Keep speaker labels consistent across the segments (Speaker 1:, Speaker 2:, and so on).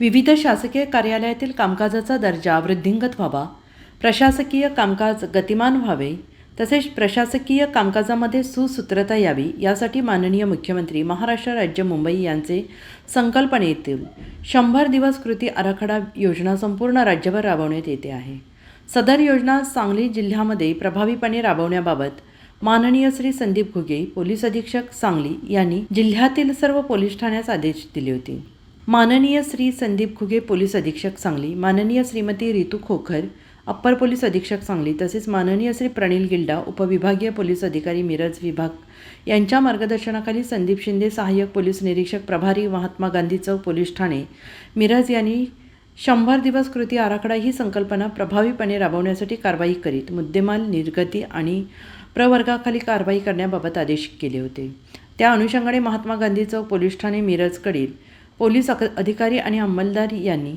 Speaker 1: विविध शासकीय कार्यालयातील कामकाजाचा दर्जा वृद्धिंगत व्हावा. प्रशासकीय कामकाज गतिमान व्हावे. तसेच प्रशासकीय कामकाजामध्ये सुसूत्रता यावी यासाठी माननीय मुख्यमंत्री महाराष्ट्र राज्य मुंबई यांचे संकल्पनेतील शंभर दिवस कृती आराखडा योजना संपूर्ण राज्यभर राबवण्यात येते आहे. सदर योजना सांगली जिल्ह्यामध्ये प्रभावीपणे राबवण्याबाबत माननीय श्री संदीप घुगे पोलीस अधीक्षक सांगली यांनी जिल्ह्यातील सर्व पोलीस ठाण्यास आदेश दिले होते. माननीय श्री संदीप घुगे पोलीस अधीक्षक सांगली माननीय श्रीमती रितू खोखर अप्पर पोलीस अधीक्षक सांगली तसेच माननीय श्री प्रणील गिल्डा उपविभागीय पोलीस अधिकारी मिरज विभाग. यांच्या मार्गदर्शनाखाली संदीप शिंदे सहाय्यक पोलीस निरीक्षक प्रभारी महात्मा गांधी चौक पोलीस ठाणे. मिरज यांनी शंभर दिवस कृती आराखडा ही संकल्पना प्रभावीपणे राबवण्यासाठी कारवाई करीत मुद्देमाल निर्गती आणि प्रवर्गाखाली कारवाई करण्याबाबत आदेश केले होते. त्या अनुषंगाने महात्मा गांधी चौक पोलीस ठाणे मिरजकडील पोलीस अक अधिकारी आणि अंमलदार यांनी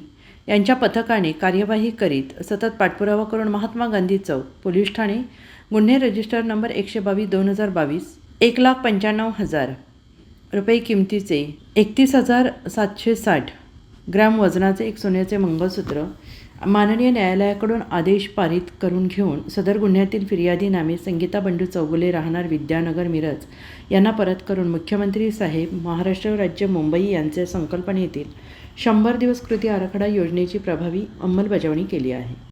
Speaker 1: यांच्या पथकाने कार्यवाही करीत सतत पाठपुरावा करून महात्मा गांधी चौक पोलीस ठाणे गुन्हे रजिस्टर नंबर एकशे बावीस दोन हजार बावीस एक लाख पंच्याण्णव हजार रुपये किमतीचे एकतीस हजार सातशे साठ ग्रॅम वजनाचे एक सोन्याचे मंगळसूत्र माननीय न्यायालयाकडून आदेश पारित करून घेऊन सदर गुन्ह्यातील फिर्यादी नामे संगीता बंडू चौगुले राहणार विद्यानगर मिरज यांना परत करून मुख्यमंत्री साहेब महाराष्ट्र राज्य मुंबई यांचे संकल्पनेतील शंभर दिवस कृती आराखडा योजनेची प्रभावी अंमलबजावणी केली आहे.